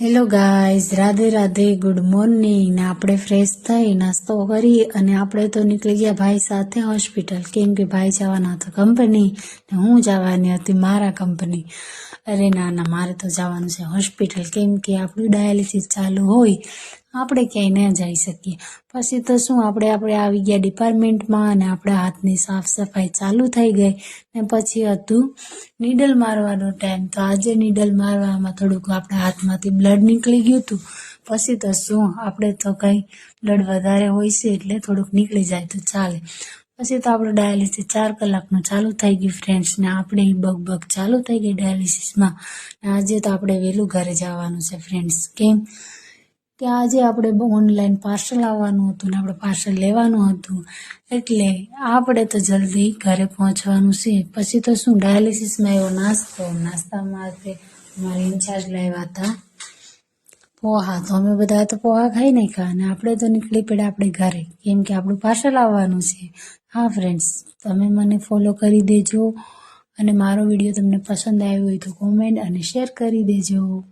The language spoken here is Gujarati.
Hello guys Radhe Radhe good morning આપણે ફ્રેશ થઈ નાસ્તો કરી અને આપણે તો નીકળી ગયા ભાઈ સાથે હોસ્પિટલ કેમ કે ભાઈ જવાના હતા કંપની ને હું જવાની હતી મારા કંપની અરે ના ના, મારે તો જવાનું છે હોસ્પિટલ કેમ કે આપણું ડાયાલિસિસ ચાલુ હોય આપણે ક્યાંય ન જઈ શકીએ. પછી તો શું, આપણે આપણે આવી ગયા ડિપાર્ટમેન્ટમાં અને આપણા હાથની સાફ સફાઈ ચાલુ થઈ ગઈ. ને પછી હતું નીડલ મારવાનો ટાઈમ. તો આજે નીડલ મારવામાં થોડુંક આપણા હાથમાંથી બ્લડ નીકળી ગયું હતું. પછી તો શું, આપણે તો કંઈ બ્લડ વધારે હોય છે એટલે થોડુંક નીકળી જાય તો ચાલે. પછી તો આપણું ડાયાલિસિસ ચાર કલાકનું ચાલુ થઈ ગયું ફ્રેન્ડ્સ, ને આપણે બગબગ બગ બગ ચાલુ થઈ ગઈ ડાયાલિસિસમાં. આજે તો આપણે વહેલું ઘરે જવાનું છે ફ્રેન્ડ્સ, કેમ? કે આજે આપણે ઓનલાઈન પાર્સલ આવવાનું હતું ને આપણે પાર્સલ લેવાનું હતું. એટલે આપણે તો જલ્દી ઘરે પહોંચવાનું છે. પછી તો શું ડાયાલિસિસમાં એવો નાસ્તો, નાસ્તામાં અમારી ઇન્ચાર્જ લાવ્યા હતા. પોહા તો અમે બધા તો પોહા ખાઈ નાખ્યા અને આપણે તો નીકળી પડ્યા આપણે ઘરે. કેમ કે આપણું પાર્સલ આવવાનું છે. હા ફ્રેન્ડ્સ તમે મને ફોલો કરી દેજો અને મારો વીડિયો તમને પસંદ આવ્યો હોય તો કોમેન્ટ અને શેર કરી દેજો.